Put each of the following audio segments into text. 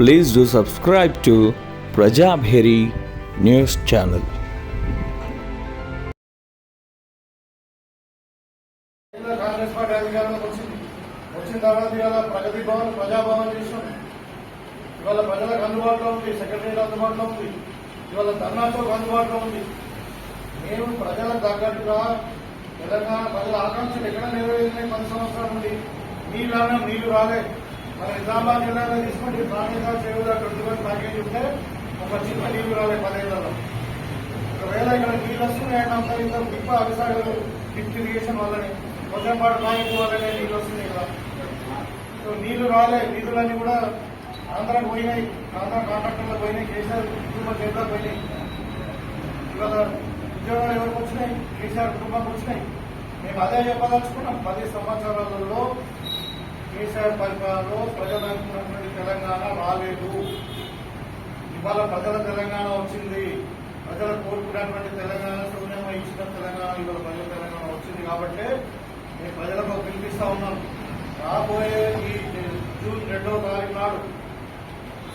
Please do subscribe to Prajabheri news channel. Congress party అధికారంలోకి వచ్చింది. వచ్చిన తర్వాత ఇవాళ ప్రగతి భవన్ ప్రజాభవన్ చేసినాం ఇవాళ ప్రజలకు అందుబాటులో ఉంది సెక్రటరీకి అందుబాటులో ఉంది. ఇవాళ ధర్నా అందుబాటులో ఉంది. మేము ప్రజల తగ్గట్టుగా తెలంగాణ ప్రజల ఆకాంక్షలు ఎక్కడ నెరవేరినాయి పది సంవత్సరాల నుండి? నీళ్ళు మీరు నీళ్ళు మన నిజామాబాద్ జిల్లాలో తీసుకుంటే ప్రాణిక చేరుగా ట్వంటీ వన్ ప్యాకేజ్ ఉంటే ఒక చిన్న నీళ్ళు రాలే పదేళ్ళలో. ఒకవేళ ఇక్కడ నీళ్ళు వస్తున్నాయంటే అంతా ఇంత దిప్ప అవిసాగలు లిఫ్ట్ ఇరిగేషన్ వల్లనే కొంచెంపాటు ప్రాజెక్టు వల్లనే నీళ్ళు వస్తున్నాయి కదా. సో నీళ్ళు రాలే నిధులన్నీ కూడా ఆంధ్రాకి పోయినాయి ఆంధ్ర కాంట్రాక్టర్లకు పోయినాయి కేసీఆర్ కుటుంబ చేతులకు పోయినాయి. ఇవాళ ఉద్యోగాలు ఎవరికి వచ్చినాయి? కేసీఆర్ కుటుంబానికి వచ్చినాయి. మేము అదే చెప్పదలుచుకున్నాం పది సంవత్సరాలలో కేసీఆర్ పరిపాలనలో ప్రజలు అనుకున్నటువంటి తెలంగాణ రాలేదు. ఇవాళ ప్రజల తెలంగాణ వచ్చింది. ప్రజలు కోరుకున్నటువంటి తెలంగాణ శూన్యమ ఇచ్చిన తెలంగాణ ఇవాళ ప్రజల తెలంగాణ వచ్చింది కాబట్టి నేను ప్రజలకు పిలిపిస్తా ఉన్నాను. రాబోయే ఈ జూన్ రెండవ తారీఖు నాడు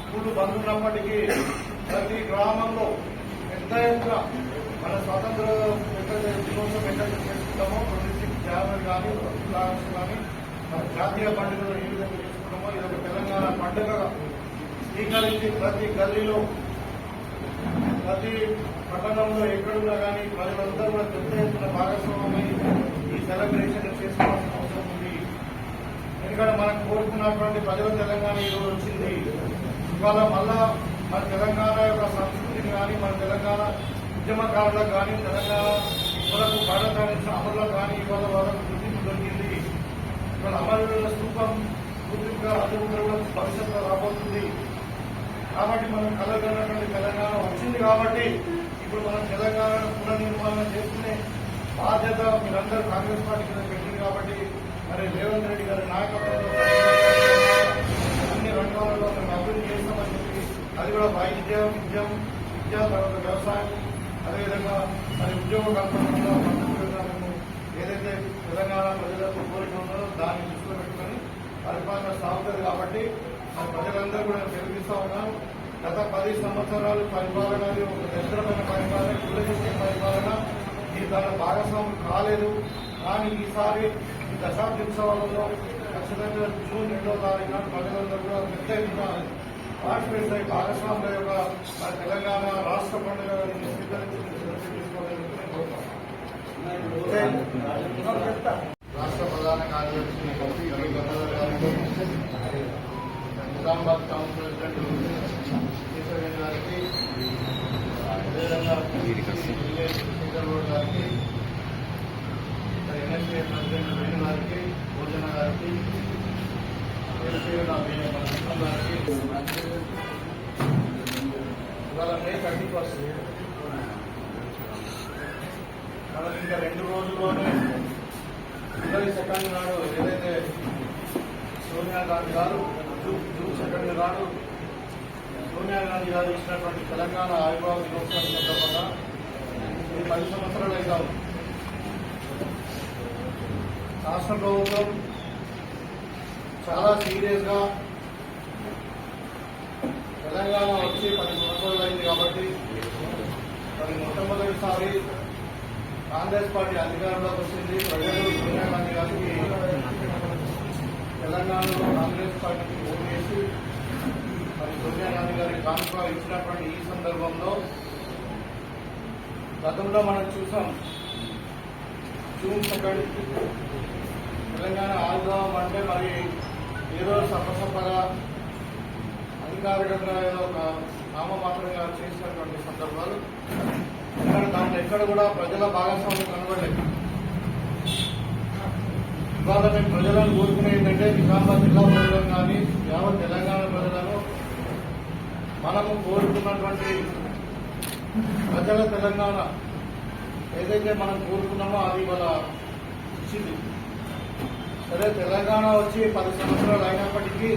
స్కూల్ బంద్ ఉన్నప్పటికీ ప్రతి గ్రామంలో పెద్ద ఎత్తున మన స్వాతంత్ర పెద్ద దినోత్సవం ఎంత చేసుకుంటామో ట్వంటీ సిక్స్ జనవరి కానీ కానీ జాతీయ పండుగలు ఏ విధంగా చేసుకున్నామో ఇది ఒక తెలంగాణ పండుగగా స్వీకరించి ప్రతి గల్లీలో ప్రతి పట్టణంలో ఎక్కడున్నా కానీ ప్రజలందరూ కూడా పెద్ద ఎత్తున భాగస్వామ్యమై ఈ సెలబ్రేషన్ చేసుకోవాల్సిన అవసరం ఉంది. ఎందుకంటే మనం కోరుకున్నటువంటి ప్రజల తెలంగాణ ఈరోజు వచ్చింది. ఇవాళ మళ్ళా మన తెలంగాణ యొక్క సంస్కృతిని కానీ మన తెలంగాణ ఉద్యమకారులకు కానీ తెలంగాణ కొరకు భారతదేశ అమరులకు కానీ ఇవాళ వాళ్ళకు ఇవాళ అమరుల స్థూపం పూర్తిగా అందరూ భవిష్యత్తులో రాబోతుంది. కాబట్టి మనం కలగనటువంటి తెలంగాణ వచ్చింది కాబట్టి ఇప్పుడు మనం తెలంగాణ పునర్నిర్మాణం చేసుకునే బాధ్యత మీరందరూ కాంగ్రెస్ పార్టీ కింద పెట్టింది కాబట్టి మరి రేవంత్ రెడ్డి గారి నాయకత్వంలో అన్ని రంగాలలో మేము అభివృద్ధి చేస్తామని చెప్పి అది కూడా వైద్యం విద్యం విద్య తర్వాత వ్యవసాయం అదేవిధంగా మరి ఉద్యోగ కల్పనలో ఏదైతే తెలంగాణ ప్రజలకు కోరిక ఉన్నదో దాన్ని దృష్టిలో పెట్టుకొని పరిపాలన సాగుతుంది కాబట్టి మరి ప్రజలందరూ కూడా తెలిపిస్తా ఉన్నాం గత పది సంవత్సరాలు పరిపాలన ఒక దరిద్రమైన పరిపాలన కులశిష్ట పరిపాలన. ఈ దాని భాగస్వామ్యం కాలేదు. కానీ ఈసారి ఈ దశాబ్ది ఉత్సవాలలో ఖచ్చితంగా జూన్ రెండో తారీఖు నాడు ప్రజలందరూ కూడా పెద్ద ఎత్తున పార్టిసిపేట్ అయ్యి యొక్క తెలంగాణ రాష్ట్ర పండుగ స్వీకరించి తీసుకోలేదు రాష్ట్ర ప్రధాన కార్యదర్శి రవి గంగాధర్ గారికి నిజామాబాద్ టౌన్ ప్రెసిడెంట్ కేశవేణి గారికి అదేవిధంగా విలేజ్ స్పీకర్ రోడ్ గారికి ఎన్ఎస్ఏ ప్రెసిడెంట్ వేణు గారికి భోజన గారికి ఎస్పీ నా వే- మన కృష్ణ గారికి ఇవాళ మే థర్టీ ఫస్ట్ మనకి ఇంకా రెండు రోజుల్లోనే జూలై సెకండ్ నాడు ఏదైతే సోనియా గాంధీ గారు జూ- జూన్ సెకండ్ నాడు సోనియా గాంధీ గారు ఇచ్చినటువంటి తెలంగాణ ఆవిర్భావ దినోత్సవం సందర్భంగా ఇది పది సంవత్సరాలు అవుతాం రాష్ట్ర ప్రభుత్వం చాలా సీరియస్గా తెలంగాణ వచ్చి పది సంవత్సరాలు అయింది కాబట్టి మరి మొట్టమొదటిసారి కాంగ్రెస్ పార్టీ అధికారంలోకి వచ్చింది. ప్రజలు సోనియా గాంధీ గారికి తెలంగాణలో కాంగ్రెస్ పార్టీకి ఓటు వేసి మరి సోనియా గాంధీ గారి కాన్ఫా ఇచ్చినటువంటి ఈ సందర్భంలో గతంలో మనం చూసాం జూన్ సెకండ్ తెలంగాణ ఆందోళన అంటే మరి ఏదో సపసపగా అధికారికంగా ఏదో ఒక నామమాత్రంగా చేసినటువంటి సందర్భాలు. ఇక్కడ దాంట్లో ఎక్కడ కూడా ప్రజల భాగస్వామ్యం కనబడలేదు. ఇవాళ మేము ప్రజలను కోరుకునే ఏంటంటే నిజామాబాద్ జిల్లా ప్రజలను కానీ యావత్ తెలంగాణ ప్రజలను మనము కోరుకున్నటువంటి ప్రజల తెలంగాణ ఏదైతే మనం కోరుకున్నామో అది ఇవాళ ఇచ్చింది సరే తెలంగాణ వచ్చి పది సంవత్సరాలు అయినప్పటికీ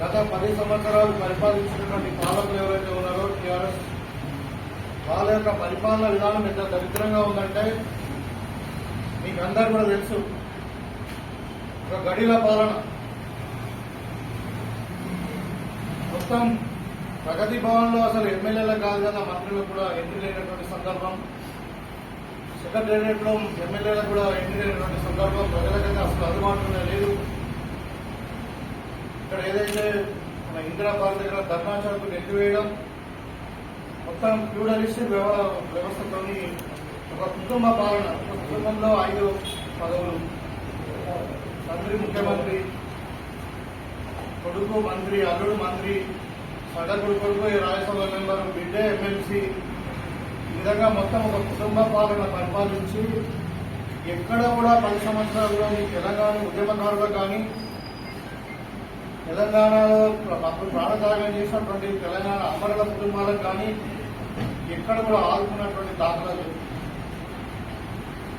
గత పది సంవత్సరాలు పరిపాలించినటువంటి పాలకులు ఎవరైతే ఉన్నారో టీఆర్ఎస్ వాళ్ళ యొక్క పరిపాలన విధానం ఎంత దరిద్రంగా ఉందంటే మీకు అందరు కూడా తెలుసు. ఒక గడిల పాలన. మొత్తం ప్రగతి భవన్లో అసలు ఎమ్మెల్యేలకు కాదు కదా మంత్రులకు కూడా ఎంట్రీ లేనటువంటి సందర్భం. సెక్రటేరియట్లో ఎమ్మెల్యేలకు కూడా ఎంట్రీ లేనటువంటి సందర్భం. ప్రజలకైతే అసలు అందుబాటులో లేదు. ఇక్కడ ఏదైతే మన ఇందిరా పార్క్ దగ్గర ధర్నాచారకు చౌక్ నెట్టివేయడం మొత్తం ప్యూడలిస్ట్ వ్యవ- వ్యవస్థతోని ఒక కుటుంబ పాలన ఒక కుటుంబంలో ఐదు పదవులు. తండ్రి ముఖ్యమంత్రి కొడుకు మంత్రి అల్లుడు మంత్రి సగడు కొడుకు రాజ్యసభ మెంబర్ బిడ్డ ఎమ్మెల్సీ. ఈ విధంగా మొత్తం ఒక కుటుంబ పాలన పరిపాలించి ఎక్కడ కూడా పది సంవత్సరాల్లో తెలంగాణ ఉద్యమకారులకు కానీ తెలంగాణలో అప్పుడు ప్రాణత్యాగం చేసినటువంటి తెలంగాణ అమరుల కుటుంబాలకు కానీ ఎక్కడ కూడా ఆదుకున్నటువంటి దాఖలాలు లేదు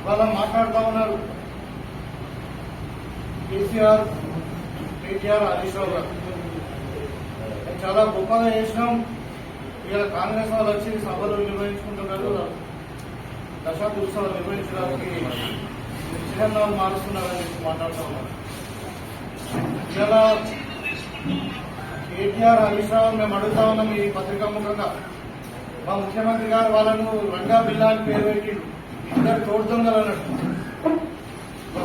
ఇవాళ మాట్లాడుతూ ఉన్నారు. కేసీఆర్ కేటీఆర్ హరీష్ రావు గారు. చాలా గొప్పగా చేసినాం. ఇవాళ కాంగ్రెస్ వాళ్ళు వచ్చి సభలు నిర్వహించుకుంటున్నారు. దశాబ్ద ఉత్సవాలు నిర్వహించడానికి చిరునాలు మారుస్తున్నారని మాట్లాడుతూ ఉన్నారు. ఇలా కేటీఆర్ హరీష్ రావు మేము అడుగుతా ఉన్నాం ఈ పత్రికా ముఖంగా. మా ముఖ్యమంత్రి గారు వాళ్ళను రంగా బిల్లా అని పేరు పెట్టి ఇద్దరు తోడు దొంగలు అన్నట్టు.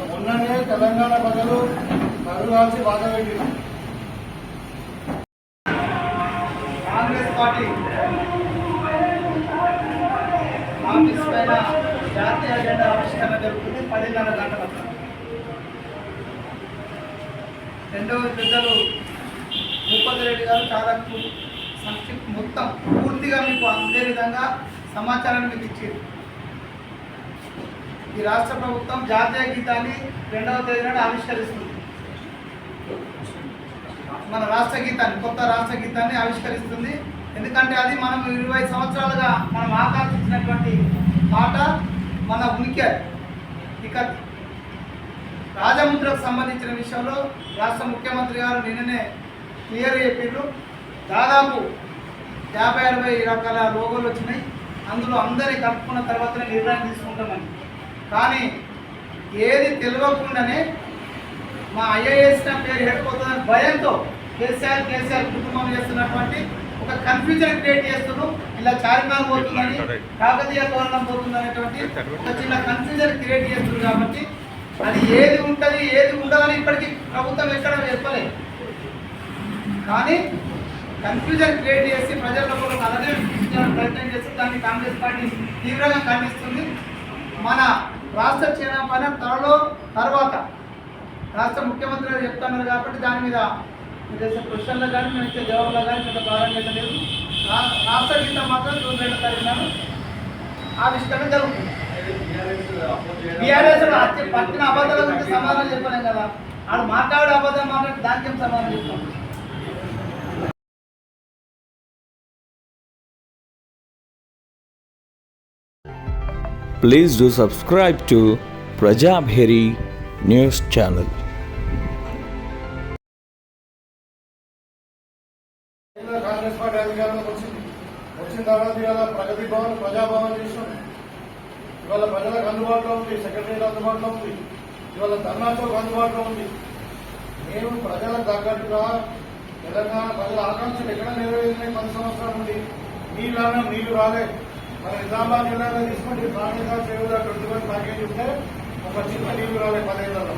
మొన్ననే తెలంగాణ ప్రజలు కరుగాల్చి బాధ పెట్టింది కాంగ్రెస్ పార్టీ ఆఫీస్ పైన జాతీయ అజెండా ఆవిష్కరణ జరుగుతుంది పదిన్నర గంటల రెండవ పెద్దలు భూపతి రెడ్డి గారు చాలా సంక్షిప్ సంక్షిప్త మొత్తం పూర్తిగా మీకు అందే విధంగా సమాచారాన్ని మీకు ఇచ్చింది ఈ రాష్ట్ర ప్రభుత్వం జాతీయ గీతాన్ని రెండవ తేదీ నాడు ఆవిష్కరిస్తుంది. మన రాష్ట్ర గీతాన్ని కొత్త రాష్ట్ర గీతాన్ని ఆవిష్కరిస్తుంది. ఎందుకంటే అది మనం ఇరవై సంవత్సరాలుగా మనం ఆకాంక్షించినటువంటి పాట మన ఉనికి ఇక రాజముద్రకు సంబంధించిన విషయంలో రాష్ట్ర ముఖ్యమంత్రి గారు నిన్ననే క్లియర్ చెప్పిండ్రు దాదాపు యాభై అరవై రకాల లోగోలు వచ్చినాయి. అందులో అందరినీ కలుపుకున్న తర్వాతనే నిర్ణయం తీసుకుంటామని. కానీ ఏది తెలియకుండానే మా ఐఏఎస్ నా పేరు హెడిపోతుందని భయంతో కేసీఆర్ కేసీఆర్ కుటుంబం చేస్తున్నటువంటి ఒక కన్ఫ్యూజన్ క్రియేట్ చేస్తున్నాం ఇలా చార్మినార్ పోతుందని కాకతీయ కోరణం పోతుంది అనేటువంటి ఒక చిన్న కన్ఫ్యూజన్ క్రియేట్ చేస్తుంది కాబట్టి అది ఏది ఉంటుంది ఏది ఉండదని ఇప్పటికీ ప్రభుత్వం ఎక్కడ చెప్పలేదు. కానీ కన్ఫ్యూజన్ క్రియేట్ చేసి ప్రజల్లో కూడా అలాగే సృష్టించడానికి ప్రయత్నం చేస్తూ దాన్ని కాంగ్రెస్ పార్టీ తీవ్రంగా ఖండిస్తుంది. మన రాష్ట్ర క్షేమపైన త్వరలో తర్వాత రాష్ట్ర ముఖ్యమంత్రి గారు చెప్తున్నారు కాబట్టి దాని మీద మీరు చేసే క్వశ్చన్లో కానీ మేము ఇచ్చే జవాబులో కానీ పెద్ద ప్రాధాన్యత లేదు. రాష్ట్ర గీతం మాత్రం జూన్ రెండు తారీఖున ఆవిష్కరణ జరుగుతుంది. బీఆర్ఎస్ పట్టిన అబద్ధాల గురించి సమాధానం చెప్పలేం కదా. ఆడు మాట్లాడే అబద్ధం మాట్లాడి దానికి సమాధానం చెప్తాం please do subscribe to Prajabheri News Channel. కేంద్ర కాంగ్రెస్ పార్టీ అధికారంలోకి వచ్చింది వచ్చిన తర్వాత ఇవాళ ప్రగతి భవన్ ప్రజాభవన్ చేసినాం ఇవాళ ప్రజలకు అందుబాటులో ఉంది సెక్రటరీ అందుబాటులో ఉంది ఇవాళ ధర్నా అందుబాటులో ఉంది మేము ప్రజల తగ్గట్టుగా తెలంగాణ ప్రజల ఆకాంక్షలు ఎక్కడ నెరవేరినాయి పది సంవత్సరాల నుండి నీళ్ళన్నా నీళ్ళు రాలే మన నిజామాబాద్ జిల్లాలో తీసుకుంటే ప్రాణిక సేవలు ట్వంటీ వన్ ప్యాకేజ్ ఉంటే ఒక చిన్న నీళ్ళు రాలే పదేళ్ళలో.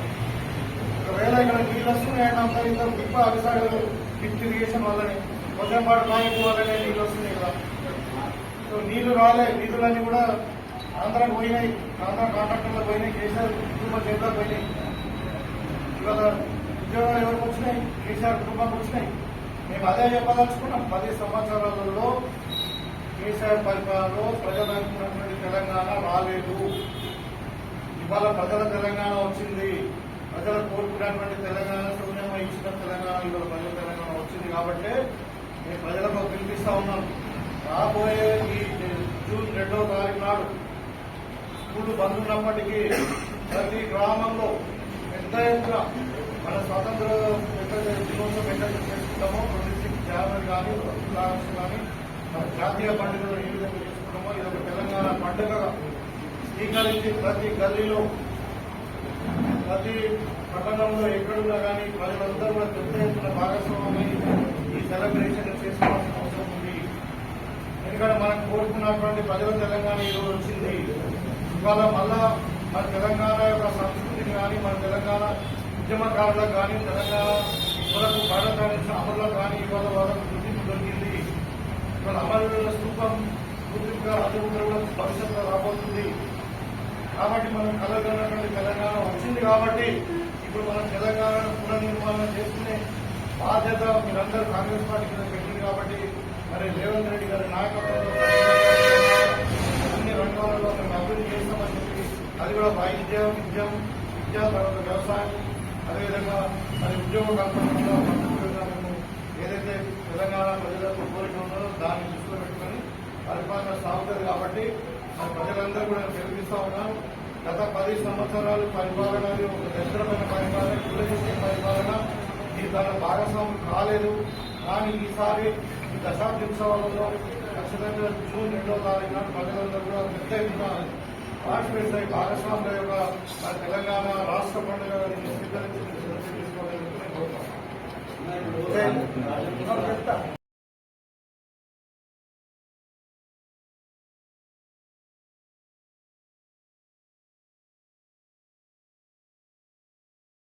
ఒకవేళ ఇక్కడ నీళ్ళు వస్తున్నాయంటే అంతా ఇంకా పిప్ప అవిసాగలు లిఫ్ట్ ఇరిగేషన్ వల్లనే కొంచెంపాటు ప్రాజెక్టు వల్లనే నీళ్ళు వస్తున్నాయి కదా. సో నీళ్ళు రాలే నిధులన్నీ కూడా ఆంధ్రాకి పోయినాయి ఆంధ్ర కాంట్రాక్టర్లకు పోయినాయి కేసీఆర్ కుటుంబ చేతులకు పోయినాయి. ఇవాళ ఉద్యోగాలు ఎవరికి వచ్చినాయి? కేసీఆర్ కుటుంబానికి వచ్చినాయి. మేము అదే చెప్పదలుచుకున్నాం పది సంవత్సరాలలో కేసీఆర్ పరిపాలనలో ప్రజలు అనుకున్నటువంటి తెలంగాణ రాలేదు. ఇవాళ ప్రజల తెలంగాణ వచ్చింది. ప్రజలు కోరుకున్నటువంటి తెలంగాణ శూన్యంగా ఇచ్చిన తెలంగాణ ఇవాళ ప్రజల తెలంగాణ వచ్చింది కాబట్టి నేను ప్రజలకు పిలిపిస్తా ఉన్నాను రాబోయే ఈ జూన్ రెండవ తారీఖు నాడు స్కూల్ బంద్ ఉన్నప్పటికీ ప్రతి గ్రామంలో పెద్ద ఎత్తున మన స్వాతంత్ర పెద్ద దినోత్సవం ఎంత చేసుకుంటామో ప్రతి సిక్స్ కానీ కానీ జాతీయ పండుగను ఏ విధంగా చేసుకున్నామో ఇది ఒక తెలంగాణ పండుగగా స్వీకరించి ప్రతి గల్లీలో ప్రతి పట్టణంలో ఎక్కడున్నా కానీ ప్రజలందరూ కూడా పెద్ద ఎత్తున ఈ సెలబ్రేషన్ చేసుకోవాల్సిన అవసరం ఉంది. ఎందుకంటే మనం కోరుకున్నటువంటి ప్రజల తెలంగాణ ఈరోజు వచ్చింది. ఇవాళ మళ్ళా మన తెలంగాణ యొక్క సంస్కృతిని కానీ మన తెలంగాణ ఉద్యమకారులకు కానీ తెలంగాణ వాళ్ళకు భారతదేశ అమరులకు కానీ ఇవాళ వాళ్ళకు గుర్తింపు దొరికింది. ఇవాళ అమరుల స్థూపం పూర్తిగా రాజముద్ర భవిష్యత్తులో రాబోతుంది. కాబట్టి మనం కలగనటువంటి తెలంగాణ వచ్చింది కాబట్టి ఇప్పుడు మనం తెలంగాణను పునర్నిర్మాణం చేసుకునే బాధ్యత మీరందరూ కాంగ్రెస్ పార్టీ కింద పెట్టింది కాబట్టి మరి రేవంత్ రెడ్డి గారి నాయకత్వంలో అన్ని రంగాలలో మేము అభివృద్ధి చేస్తామని చెప్పి అది కూడా వైద్యం విద్యం విద్య తర్వాత వ్యవసాయం అదేవిధంగా మరి ఉద్యోగ కల్పనలో కాబట్టి ప్రజలందరూ కూడా తెలిపిస్తా ఉన్నాం గత పది సంవత్సరాలు పరిపాలన ఒక దరిద్రమైన పరిపాలన కులదీసే పరిపాలన ఈ దాని భాగస్వామ్యం కాలేదు. కానీ ఈసారి ఈ దశాబ్దోత్సవాలలో ఖచ్చితంగా జూన్ రెండో తారీఖున ప్రజలందరూ కూడా పెద్ద వాజ్పేయి భాగస్వామ్య యొక్క మన తెలంగాణ రాష్ట్ర పండుగ స్వీకరించిన తీసుకోవాలని కోరుతాం